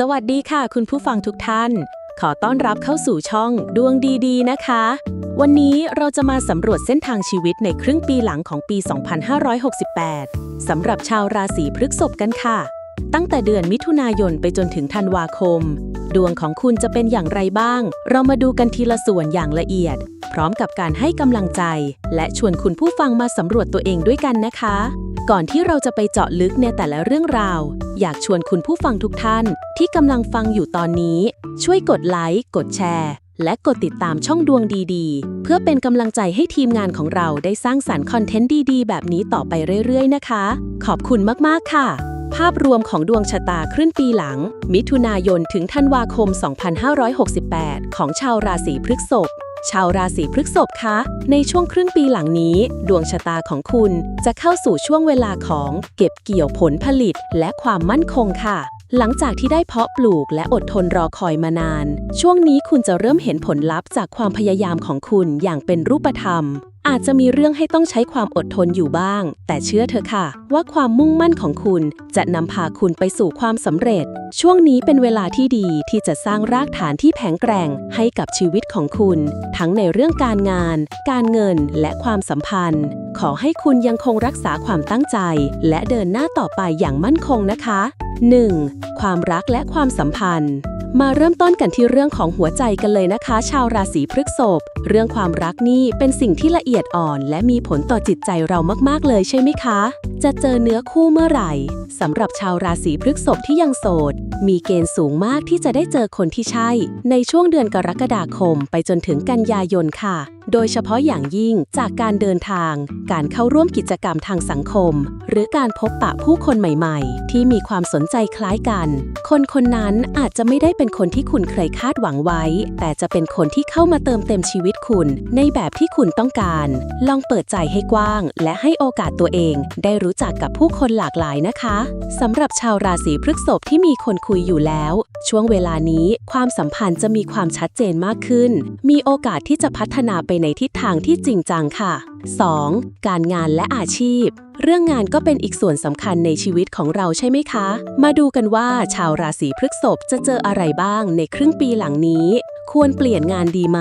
สวัสดีค่ะ คุณผู้ฟังทุกท่าน ขอต้อนรับเข้าสู่ช่องดวงดีๆ นะคะ วันนี้เราจะมาสำรวจเส้นทางชีวิตในครึ่งปีหลังของปี 2568 สำหรับชาวราศีพฤษภกันค่ะ ตั้งแต่เดือนมิถุนายนไปจนถึงธันวาคม ดวงของคุณจะเป็นอย่างไรบ้าง เรามาดูกันทีละส่วนอย่างละเอียด พร้อมกับการให้กำลังใจ และชวนคุณผู้ฟังมาสำรวจตัวเองด้วยกันนะคะ ก่อนที่เราจะไปเจาะลึกในแต่ละเรื่องราว อยากชวนคุณผู้ฟังทุกท่าน ที่กำลังฟังอยู่ตอนนี้ ช่วยกดไลค์กดแชร์และกดติดตามช่องดวงดีๆ เพื่อเป็นกำลังใจให้ทีมงานของเราได้สร้างสรรค์คอนเทนต์ดีๆ แบบนี้ต่อไปเรื่อยๆ นะคะ ขอบคุณมากๆ ค่ะ ภาพรวมของดวงชะตาครึ่งปีหลัง มิถุนายนถึงธันวาคม 2568 ของชาวราศีพฤษภชาวราศีพฤษภคะ ในช่วงครึ่งปีหลังนี้ ดวงชะตาของคุณจะเข้าสู่ช่วงเวลาของเก็บเกี่ยวผลผลิตและความมั่นคงค่ะ หลังจากที่ได้เพาะปลูกและอดทนรอคอยมานาน ช่วงนี้คุณจะเริ่มเห็นผลลัพธ์จากความพยายามของคุณอย่างเป็นรูปธรรม อาจจะมีเรื่องให้ต้องใช้ความอดทนอยู่บ้าง แต่เชื่อเถอะค่ะ ว่าความมุ่งมั่นของคุณจะนำพาคุณไปสู่ความสำเร็จ ช่วงนี้เป็นเวลาที่ดีที่จะสร้างรากฐานที่แข็งแกร่งให้กับชีวิตของคุณ ทั้งในเรื่องการงาน การเงินและความสัมพันธ์ ขอให้คุณยังคงรักษาความตั้งใจ และเดินหน้าต่อไปอย่างมั่นคงนะคะ 1. ความรักและความสัมพันธ์ มาเริ่มต้นกันที่เรื่องของหัวใจกันเลยนะคะ ชาวราศีพฤษภเรื่องความรักนี่เป็นสิ่งที่ละเอียดอ่อน และมีผลต่อจิตใจเรามากๆเลยใช่ไหมคะ จะเจอเนื้อคู่เมื่อไหร่สำหรับชาวราศีพฤษภที่ยังโสด มีเกณฑ์สูงมากที่จะได้เจอคนที่ใช่ ในช่วงเดือนกรกฎาคม ไปจนถึงกันยายนค่ะ โดยเฉพาะอย่างยิ่งจากการเดินทาง การเข้าร่วมกิจกรรมทางสังคม หรือการพบปะผู้คนใหม่ๆ ที่มีความสนใจคล้ายกัน คนคนนั้นอาจจะไม่ได้เป็นคนที่คุณเคยคาดหวังไว้ แต่จะเป็นคนที่เข้ามาเติมเต็มชีวิตคุณ ในแบบที่คุณต้องการ ลองเปิดใจให้กว้าง และให้โอกาสตัวเอง ได้รู้จักกับผู้คนหลากหลายนะคะสำหรับชาวราศีพฤษภที่มีคนคุยอยู่แล้ว ช่วงเวลานี้ความสัมพันธ์จะมีความชัดเจนมากขึ้น มีโอกาสที่จะพัฒนาไปในทิศทางที่จริงจังค่ะ 2. การงานและอาชีพ เรื่องงานก็เป็นอีกส่วนสำคัญในชีวิตของเราใช่ไหมคะ มาดูกันว่าชาวราศีพฤษภจะเจออะไรบ้างในครึ่งปีหลังนี้ ควรเปลี่ยนงานดีไหม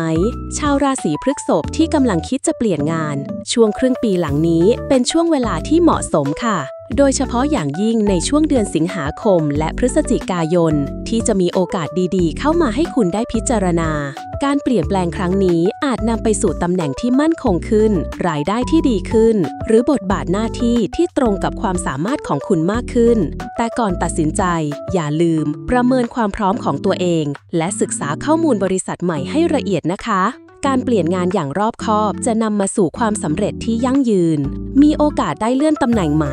ชาวราศีพฤษภที่กำลังคิดจะเปลี่ยนงาน ช่วงครึ่งปีหลังนี้เป็นช่วงเวลาที่เหมาะสมค่ะโดยเฉพาะอย่างยิ่งในช่วงเดือนสิงหาคมและพฤศจิกายน ที่จะมีโอกาสดีๆ เข้ามาให้คุณได้พิจารณา การเปลี่ยนแปลงครั้งนี้อาจนำไปสู่ตำแหน่งที่มั่นคงขึ้น รายได้ที่ดีขึ้น หรือบทบาทหน้าที่ที่ตรงกับความสามารถของคุณมากขึ้น แต่ก่อนตัดสินใจ อย่าลืม ประเมินความพร้อมของตัวเอง และศึกษาข้อมูลบริษัทใหม่ให้ละเอียดนะคะ การเปลี่ยนงานอย่างรอบคอบ จะนำมาสู่ความสำเร็จที่ยั่งยืน มีโอกาสได้เลื่อนตำแหน่งไหม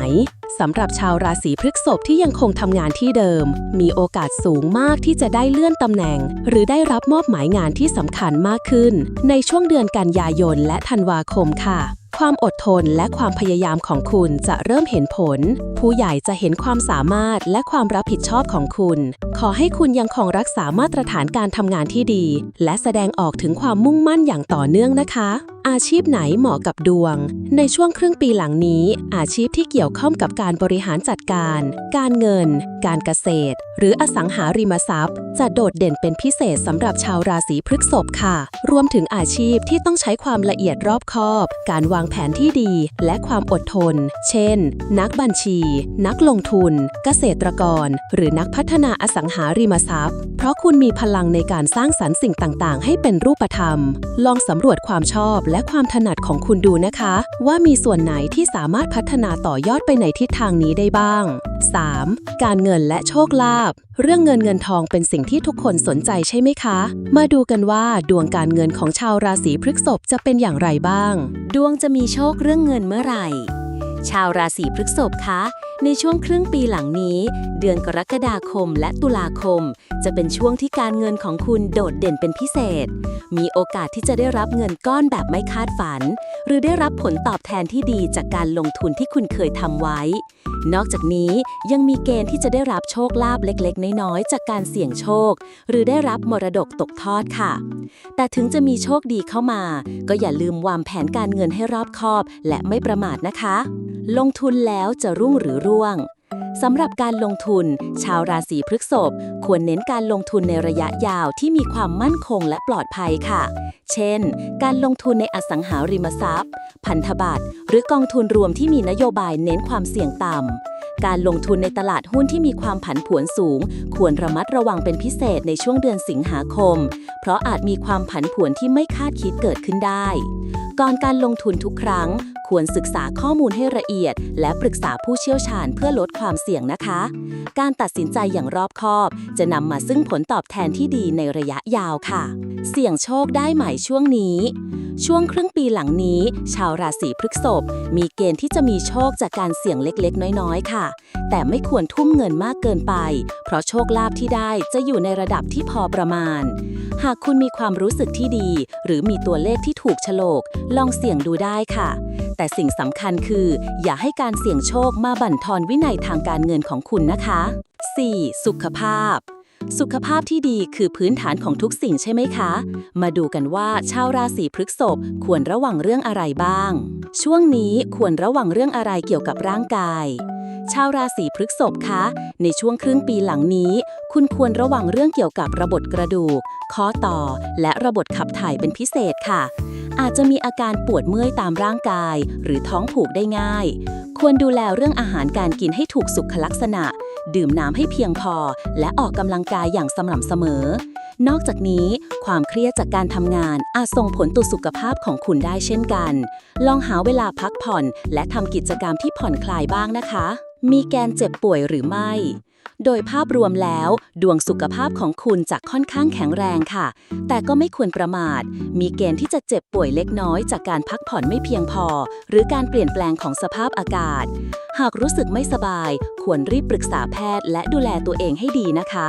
สำหรับชาวราศีพฤกษภที่ยังคงทำงานที่เดิม มีโอกาสสูงมากที่จะได้เลื่อนตำแหน่ง หรือได้รับมอบหมายงานที่สำคัญมากขึ้น ในช่วงเดือนกันยายนและธันวาคมค่ะ ความอดทนและความพยายามของคุณจะเริ่มเห็นผล ผู้ใหญ่จะเห็นความสามารถและความรับผิดชอบของคุณ ขอให้คุณยังคงรักษามาตรฐานการทำงานที่ดี และแสดงออกถึงความมุ่งมั่นอย่างต่อเนื่องนะคะ อาชีพไหนเหมาะกับดวง ในช่วงครึ่งปีหลังนี้ อาชีพที่เกี่ยวข้องกับการบริหารจัดการ การเงิน การเกษตร หรืออสังหาริมทรัพย์ จะโดดเด่นเป็นพิเศษสำหรับชาวราศีพฤษภค่ะ รวมถึงอาชีพที่ต้องใช้ความละเอียดรอบคอบ การวางแผนที่ดี และความอดทน เช่น นักบัญชี นักลงทุน เกษตรกร หรือนักพัฒนาอสังหาริมทรัพย์ เพราะคุณมีพลังในการสร้างสรรค์สิ่งต่าง ๆ ให้เป็นรูปธรรม ลองสำรวจความชอบและความถนัดของคุณดูนะคะ ว่ามีส่วนไหนที่สามารถพัฒนาต่อยอดไปในทิศทางนี้ได้บ้าง 3. การเงินและโชคลาภเรื่องเงินเงินทองเป็นสิ่งที่ทุกคนสนใจใช่ไหมคะ มาดูกันว่าดวงการเงินของชาวราศีพฤษภจะเป็นอย่างไรบ้าง ดวงจะมีโชคเรื่องเงินเมื่อไหร่ ชาวราศีพฤษภคะ ในช่วงครึ่งปีหลังนี้ เดือนกรกฎาคมและตุลาคม จะเป็นช่วงที่การเงินของคุณโดดเด่นเป็นพิเศษ มีโอกาสที่จะได้รับเงินก้อนแบบไม่คาดฝัน หรือได้รับผลตอบแทนที่ดีจากการลงทุนที่คุณเคยทำไว้ นอกจากนี้ยังมีเกณฑ์ที่จะได้รับโชคลาภเล็กๆ น้อยๆ จากการเสี่ยงโชค หรือได้รับมรดกตกทอดค่ะ แต่ถึงจะมีโชคดีเข้ามา ก็อย่าลืมวางแผนการเงินให้รอบคอบ และไม่ประมาทนะคะ ลงทุนแล้วจะรุ่งหรือร่วง สำหรับการลงทุน ชาวราศีพฤษภควรเน้นการลงทุนในระยะยาวที่มีความมั่นคงและปลอดภัยค่ะ เช่น การลงทุนในอสังหาริมทรัพย์ พันธบัตร หรือกองทุนรวมที่มีนโยบายเน้นความเสี่ยงต่ำ การลงทุนในตลาดหุ้นที่มีความผันผวนสูง ควรระมัดระวังเป็นพิเศษในช่วงเดือนสิงหาคม เพราะอาจมีความผันผวนที่ไม่คาดคิดเกิดขึ้นได้ ก่อนการลงทุนทุกครั้ง ควรศึกษาข้อมูลให้ละเอียด และปรึกษาผู้เชี่ยวชาญเพื่อลดความเสี่ยงนะคะ การตัดสินใจอย่างรอบคอบ จะนำมาซึ่งผลตอบแทนที่ดีในระยะยาวค่ะ เสี่ยงโชคได้ไหมช่วงนี้ ช่วงครึ่งปีหลังนี้ ชาวราศีพฤษภมีเกณฑ์ที่จะมีโชคจากการเสี่ยงเล็กๆ น้อยๆ ค่ะ แต่ไม่ควรทุ่มเงินมากเกินไปเพราะโชคลาภที่ได้จะอยู่ในระดับที่พอประมาณ หากคุณมีความรู้สึกที่ดี หรือมีตัวเลขที่ถูกฉลก ลองเสี่ยงดูได้ค่ะ แต่สิ่งสำคัญคือ อย่าให้การเสี่ยงโชคมาบั่นทอนวินัยทางการเงินของคุณนะคะ 4. สุขภาพ สุขภาพที่ดีคือพื้นฐานของทุกสิ่งใช่ไหมคะ มาดูกันว่าชาวราศีพฤษภควรระวังเรื่องอะไรบ้าง ช่วงนี้ควรระวังเรื่องอะไรเกี่ยวกับร่างกาย ชาวราศีพฤษภคะ ในช่วงครึ่งปีหลังนี้ คุณควรระวังเรื่องเกี่ยวกับระบบกระดูก ข้อต่อ และระบบขับถ่ายเป็นพิเศษค่ะ อาจจะมีอาการปวดเมื่อยตามร่างกาย หรือท้องผูกได้ง่าย ควรดูแลเรื่องอาหารการกินให้ถูกสุขลักษณะ ดื่มน้ำให้เพียงพอ และออกกำลังกายอย่างสม่ำเสมอ นอกจากนี้ ความเครียดจากการทำงานอาจส่งผลต่อสุขภาพของคุณได้เช่นกัน ลองหาเวลาพักผ่อน และทำกิจกรรมที่ผ่อนคลายบ้างนะคะ มีแกนเจ็บป่วยหรือไม่ โดยภาพรวมแล้วดวงสุขภาพของคุณจะค่อนข้างแข็งแรงค่ะ แต่ก็ไม่ควรประมาท มีเกณฑ์ที่จะเจ็บป่วยเล็กน้อยจากการพักผ่อนไม่เพียงพอ หรือการเปลี่ยนแปลงของสภาพอากาศ หากรู้สึกไม่สบาย ควรรีบปรึกษาแพทย์ และดูแลตัวเองให้ดีนะคะ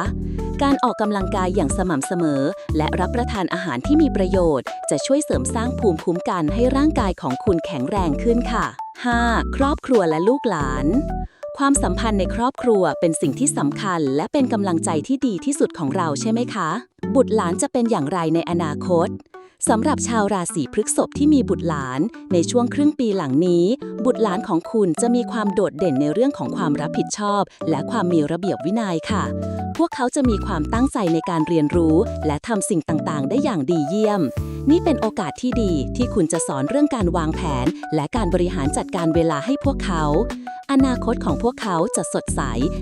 การออกกำลังกายอย่างสม่ำเสมอ และรับประทานอาหารที่มีประโยชน์ จะช่วยเสริมสร้างภูมิคุ้มกันให้ร่างกายของคุณแข็งแรงขึ้นค่ะ 5. ครอบครัวและลูกหลาน ความสัมพันธ์ในครอบครัวเป็นสิ่งที่สำคัญ และเป็นกำลังใจที่ดีที่สุดของเราใช่ไหมคะ บุตรหลานจะเป็นอย่างไรในอนาคต สำหรับชาวราศีพฤษภที่มีบุตรหลาน ในช่วงครึ่งปีหลังนี้ บุตรหลานของคุณจะมีความโดดเด่นในเรื่องของความรับผิดชอบ และความมีระเบียบวินัยค่ะ พวกเขาจะมีความตั้งใจในการเรียนรู้ และทำสิ่งต่างๆ ได้อย่างดีเยี่ยม นี่เป็นโอกาสที่ดีที่คุณจะสอนเรื่องการวางแผน และการบริหารจัดการเวลาให้พวกเขา อนาคตของพวกเขาจะสดใส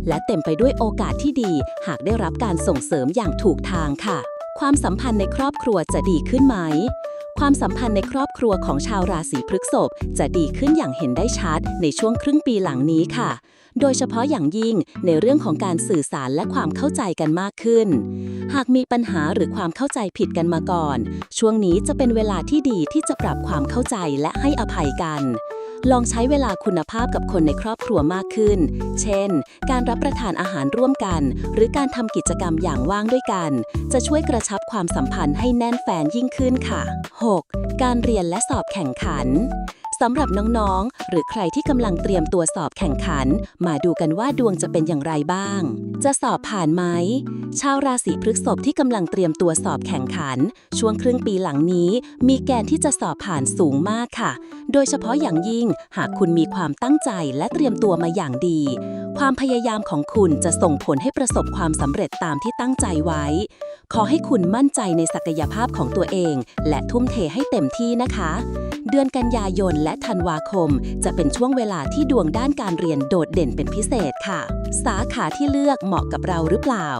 และเต็มไปด้วยโอกาสที่ดี หากได้รับการส่งเสริมอย่างถูกทางค่ะ ความสัมพันธ์ในครอบครัวจะดีขึ้นไหม ความสัมพันธ์ในครอบครัวของชาวราศีพฤษภจะดีขึ้นอย่างเห็นได้ชัดในช่วงครึ่งปีหลังนี้ค่ะ โดยเฉพาะอย่างยิ่งในเรื่องของการสื่อสารและความเข้าใจกันมากขึ้น หากมีปัญหาหรือความเข้าใจผิดกันมาก่อน ช่วงนี้จะเป็นเวลาที่ดีที่จะปรับความเข้าใจและให้อภัยกัน ลองใช้เวลาคุณภาพกับคนในครอบครัวมากขึ้น เช่น การรับประทานอาหารร่วมกัน หรือการทำกิจกรรมอย่างว่างด้วยกัน จะช่วยกระชับความสัมพันธ์ให้แน่นแฟนยิ่งขึ้นค่ะ 6. การเรียนและสอบแข่งขัน สำหรับน้องๆ หรือใครที่กำลังเตรียมตัวสอบแข่งขัน มาดูกันว่าดวงจะเป็นอย่างไรบ้าง จะสอบผ่านไหม ชาวราศีพฤษภที่กำลังเตรียมตัวสอบแข่งขัน ช่วงครึ่งปีหลังนี้ มีแกนที่จะสอบผ่านสูงมากค่ะ โดยเฉพาะอย่างยิ่งหากคุณมีความตั้งใจและเตรียมตัวมาอย่างดี ความพยายามของคุณจะส่งผลให้ประสบความสำเร็จตามที่ตั้งใจไว้ ขอให้คุณมั่นใจในศักยภาพของตัวเอง และทุ่มเทให้เต็มที่นะคะ เดือนกันยายนและธันวาคม จะเป็นช่วงเวลาที่ดวงด้านการเรียนโดดเด่นเป็นพิเศษค่ะ สาขาที่เลือกเหมาะกับเราหรือเปล่า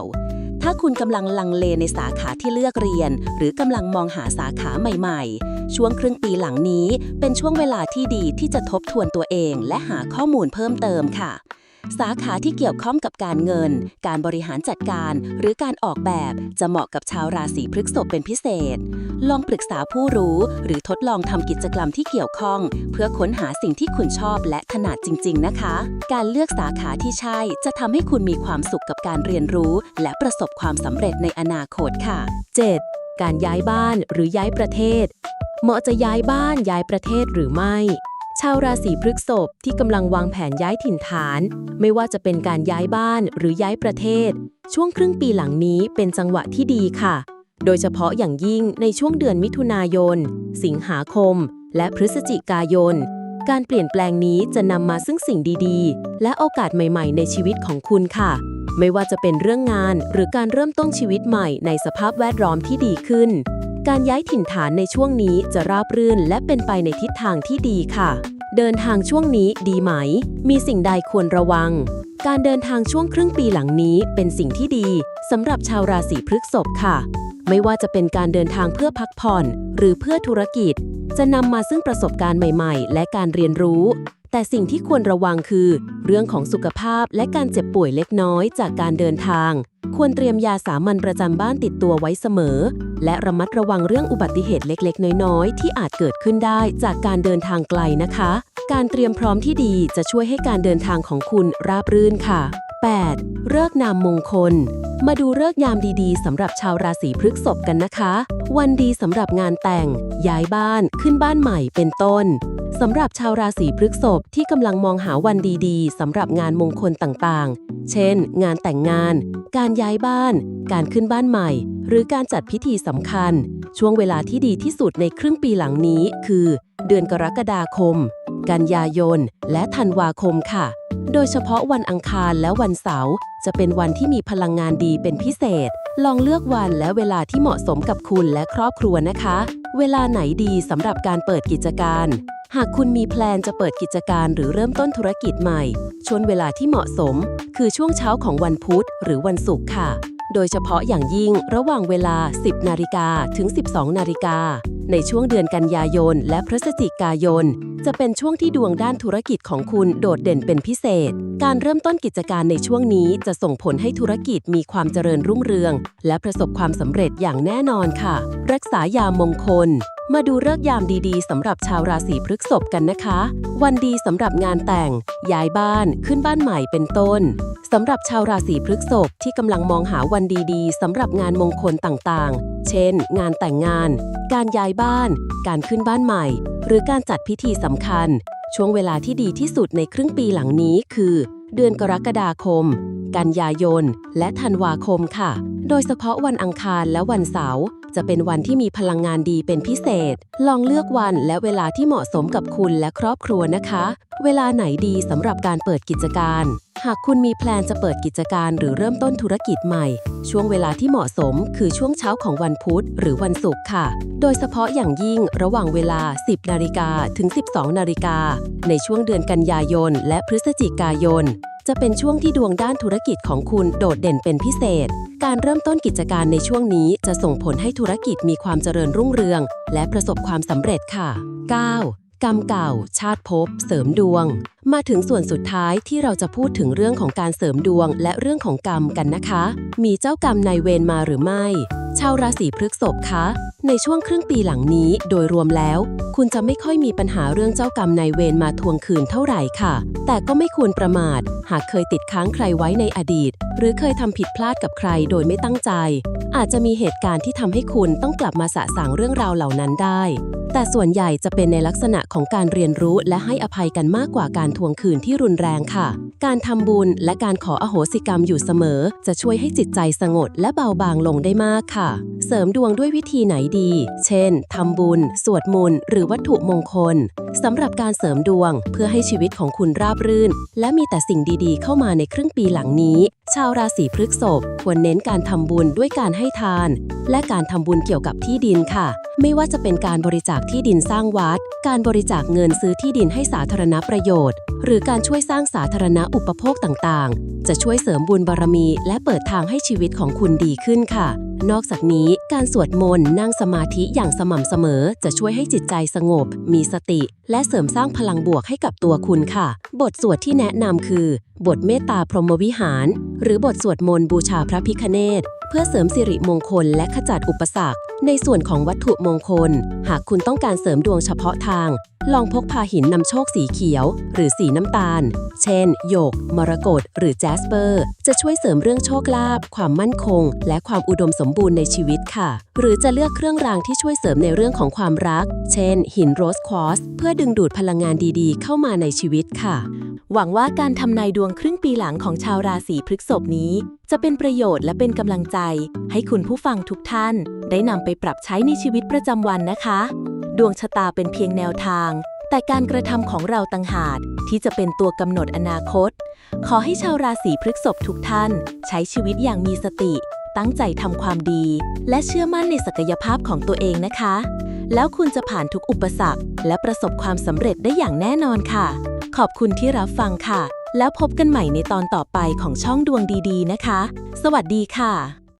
ถ้าคุณกำลังลังเลในสาขาที่เลือกเรียน หรือกำลังมองหาสาขาใหม่ๆ ช่วงครึ่งปีหลังนี้เป็นช่วงเวลาที่ดีที่จะทบทวนตัวเอง และหาข้อมูลเพิ่มเติมค่ะ สาขาที่เกี่ยวข้องกับการเงิน การบริหารจัดการ หรือการออกแบบจะเหมาะกับชาวราศีพฤกษภเป็นพิเศษ ลองปรึกษาผู้รู้ หรือทดลองทำกิจกรรมที่เกี่ยวข้อง เพื่อค้นหาสิ่งที่คุณชอบและถนัดจริง ๆ นะคะ การเลือกสาขาที่ใช่จะทำให้คุณมีความสุขกับการเรียนรู้ และประสบความสำเร็จในอนาคตค่ะ 7. การย้ายบ้านหรือย้ายประเทศ เหมาะจะย้ายบ้านย้ายประเทศหรือไม่ ชาวราศีพฤกษภที่กำลังวางแผนย้ายถิ่นฐาน ไม่ว่าจะเป็นการย้ายบ้านหรือย้ายประเทศ ช่วงครึ่งปีหลังนี้เป็นจังหวะที่ดีค่ะ โดยเฉพาะอย่างยิ่งในช่วงเดือนมิถุนายน สิงหาคม และพฤศจิกายน การเปลี่ยนแปลงนี้จะนำมาซึ่งสิ่งดีๆ และโอกาสใหม่ๆ ในชีวิตของคุณค่ะ ไม่ว่าจะเป็นเรื่องงานหรือการเริ่มต้นชีวิตใหม่ในสภาพแวดล้อมที่ดีขึ้น การย้ายถิ่นฐานในช่วงนี้จะราบรื่นและเป็นไปในทิศทางที่ดีค่ะ เดินทางช่วงนี้ดีไหม มีสิ่งใดควรระวัง การเดินทางช่วงครึ่งปีหลังนี้เป็นสิ่งที่ดีสำหรับชาวราศีพฤษภค่ะ ไม่ว่าจะเป็นการเดินทางเพื่อพักผ่อน หรือเพื่อธุรกิจ จะนำมาซึ่งประสบการณ์ใหม่ ๆ และการเรียนรู้ แต่สิ่งที่ควรระวังคือ เรื่องของสุขภาพและการเจ็บป่วยเล็กน้อยจากการเดินทาง ควรเตรียมยาสามัญประจำบ้านติดตัวไว้เสมอ และระมัดระวังเรื่องอุบัติเหตุเล็กๆ น้อยๆ ที่อาจเกิดขึ้นได้จากการเดินทางไกลนะคะ การเตรียมพร้อมที่ดีจะช่วยให้การเดินทางของคุณราบรื่นค่ะ 8. เลิกนามมงคล มาดูเลิกยามดีๆสำหรับชาวราศีพฤษภกันนะคะ วันดีสำหรับงานแต่ง ย้ายบ้าน ขึ้นบ้านใหม่เป็นต้นสำหรับชาวราศีพฤษภที่กำลังมองหาวันดีๆสำหรับงานมงคลต่างๆ เช่น งานแต่งงาน การย้ายบ้าน การขึ้นบ้านใหม่ หรือการจัดพิธีสำคัญ ช่วงเวลาที่ดีที่สุดในครึ่งปีหลังนี้ คือ เดือนกรกฎาคม กันยายน และธันวาคมค่ะ โดยเฉพาะวันอังคารและวันเสาร์จะเป็นวันที่มีพลังงานดีเป็นพิเศษ ลองเลือกวันและเวลาที่เหมาะสมกับคุณและครอบครัวนะคะ เวลาไหนดีสำหรับการเปิดกิจการ หากคุณมีแพลนจะเปิดกิจการหรือเริ่มต้นธุรกิจใหม่ ช่วงเวลาที่เหมาะสม คือช่วงเช้าของวันพุธหรือวันศุกร์ค่ะ โดยเฉพาะอย่างยิ่งระหว่างเวลา 10 นาฬิกาถึง 12 นาฬิกา ในช่วงเดือนกันยายน และพฤศจิกายน จะเป็นช่วงที่ดวงด้านธุรกิจของคุณโดดเด่นเป็นพิเศษ การเริ่มต้นกิจการในช่วงนี้จะส่งผลให้ธุรกิจมีความเจริญรุ่งเรือง และประสบความสำเร็จอย่างแน่นอนค่ะ รักษายามมงคล มาดูเลิกยามดีๆสำหรับชาวราศีพฤษภกันนะคะ วันดีสำหรับงานแต่ง ย้ายบ้าน ขึ้นบ้านใหม่เป็นต้นสำหรับชาวราศีพฤษภที่กำลังมองหาวันดีๆสำหรับงานมงคลต่างๆ เช่น งานแต่งงาน การย้ายบ้าน การขึ้นบ้านใหม่ หรือการจัดพิธีสำคัญ ช่วงเวลาที่ดีที่สุดในครึ่งปีหลังนี้คือ เดือนกรกฎาคม กันยายน และธันวาคมค่ะ โดยเฉพาะวันอังคารและวันเสาร์ จะเป็นวันที่มีพลังงานดีเป็นพิเศษ ลองเลือกวันและเวลาที่เหมาะสมกับคุณและครอบครัวนะคะ เวลาไหนดีสำหรับการเปิดกิจการ หากคุณมีแพลนจะเปิดกิจการหรือเริ่มต้นธุรกิจใหม่ ช่วงเวลาที่เหมาะสมคือช่วงเช้าของวันพุธหรือวันศุกร์ค่ะ โดยเฉพาะอย่างยิ่งระหว่างเวลา 10 นาฬิกาถึง 12 นาฬิกาในช่วงเดือนกันยายนและพฤศจิกายน จะเป็นช่วงที่ดวงด้านธุรกิจของคุณโดดเด่นเป็นพิเศษ การเริ่มต้นกิจการในช่วงนี้จะส่งผลให้ธุรกิจมีความเจริญรุ่งเรือง และประสบความสำเร็จค่ะ 9. กรรมเก่า ชาติภพ เสริมดวง มาถึงส่วนสุดท้ายที่เราจะพูดถึงเรื่องของการเสริมดวงและเรื่องของกรรมกันนะคะ มีเจ้ากรรมนายเวรมาหรือไม่ ชาวราศีพฤษภคะในช่วงครึ่งปีหลังนี้โดยรวมแล้ว คุณจะไม่ค่อยมีปัญหาเรื่องเจ้ากรรมนายเวรมาทวงคืนเท่าไหร่ค่ะ แต่ก็ไม่ควรประมาท หากเคยติดค้างใครไว้ในอดีต หรือเคยทำผิดพลาดกับใครโดยไม่ตั้งใจ อาจจะมีเหตุการณ์ที่ทำให้คุณต้องกลับมาสะสางเรื่องราวเหล่านั้นได้ แต่ส่วนใหญ่จะเป็นในลักษณะของการเรียนรู้และให้อภัยกันมากกว่าการทวงคืนที่รุนแรงค่ะ การทำบุญและการขออโหสิกรรมอยู่เสมอ จะช่วยให้จิตใจสงบและเบาบางลงได้มากค่ะเสริมดวงด้วยวิธีไหนดี เช่น ทำบุญ สวดมนต์ หรือวัตถุมงคลสำหรับการเสริมดวงเพื่อให้ชีวิตของคุณราบรื่น และมีแต่สิ่งดีๆ เข้ามาในครึ่งปีหลังนี้ ชาวราศีพฤษภควรเน้นการทำบุญด้วยการให้ทาน และการทำบุญเกี่ยวกับที่ดินค่ะ ไม่ว่าจะเป็นการบริจาคที่ดินสร้างวัด การบริจาคเงินซื้อที่ดินให้สาธารณประโยชน์ หรือการช่วยสร้างสาธารณอุปโภคต่างๆ จะช่วยเสริมบุญบารมี และเปิดทางให้ชีวิตของคุณดีขึ้นค่ะ นอกจากนี้การสวดมนต์นั่งสมาธิอย่างสม่ำเสมอ จะช่วยให้จิตใจสงบ มีสติ และเสริมสร้างพลังบวกให้กับตัวคุณค่ะ บทสวดที่แนะนำคือ บทเมตตาพรหมวิหาร หรือบทสวดมนต์บูชาพระพิคเนต พื่อเสริมสิริมงคลและขจัดอุปสรรค ในส่วนของวัตถุมงคล หากคุณต้องการเสริมดวงเฉพาะทาง ลองพกพาหินนำโชคสีเขียว หรือสีน้ำตาล เช่นหยก มรกตหรือแจสเปอร์ จะช่วยเสริมเรื่องโชคลาภความมั่นคง และความอุดมสมบูรณ์ในชีวิตค่ะ หรือจะเลือกเครื่องรางที่ช่วยเสริมในเรื่องของความรัก เช่น หินโรสควอสเพื่อดึงดูดพลังงานดีๆ เข้ามาในชีวิตค่ะ หวังว่าการทำนายดวงครึ่งปีหลังของชาวราศีพฤษภนี้ จะเป็นประโยชน์และเป็นกำลังใจให้คุณผู้ฟังทุกท่านได้นำไปปรับใช้ในชีวิตประจำวันนะคะ ดวงชะตาเป็นเพียงแนวทาง แต่การกระทำของเราต่างหากที่จะเป็นตัวกำหนดอนาคต ขอให้ชาวราศีพฤษภทุกท่าน ใช้ชีวิตอย่างมีสติ ตั้งใจทำความดี และเชื่อมั่นในศักยภาพของตัวเองนะคะ แล้วคุณจะผ่านทุกอุปสรรค และประสบความสำเร็จได้อย่างแน่นอนค่ะ ขอบคุณที่รับฟังค่ะแล้วพบกันใหม่ในตอนต่อไปของช่องดวงดี ๆ นะคะ สวัสดีค่ะ